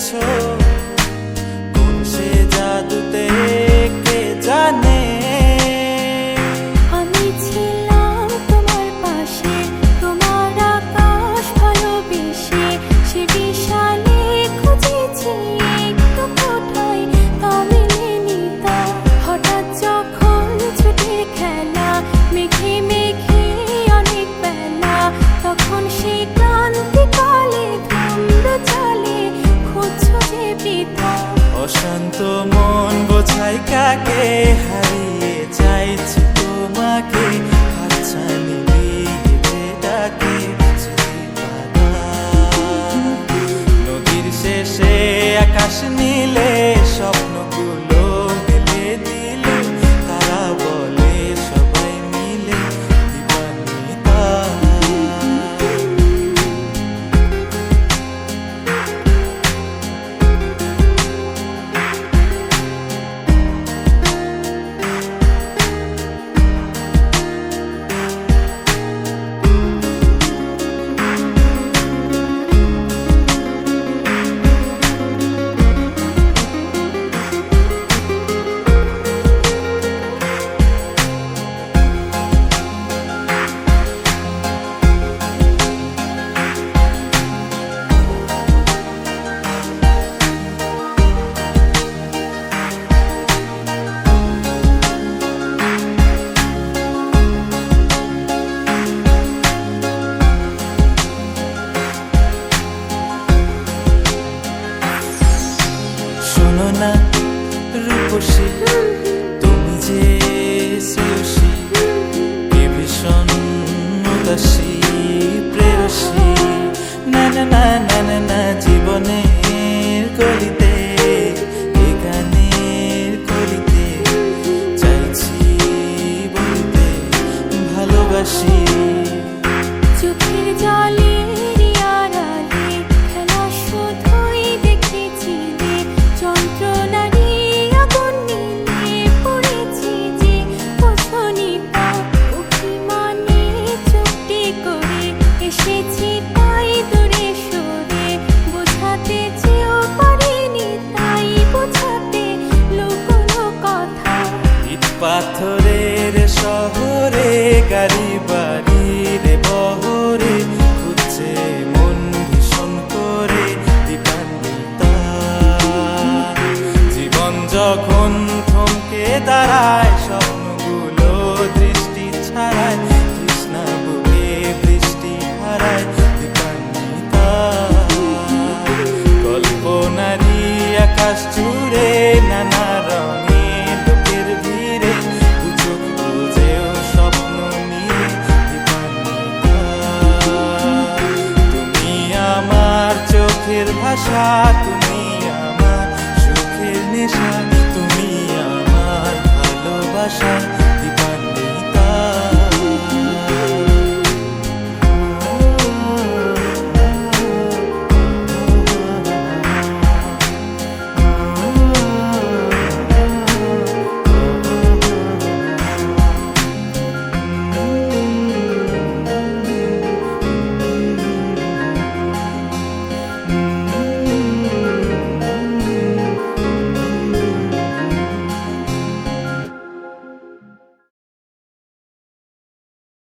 told. অশান্ত মন বোঝাই কাকে হারিয়ে চাইছি তোমাকে হাত সুখের ভাষা তুমি আমার সুখের নেশা তুমি আমার ভালোবাসা।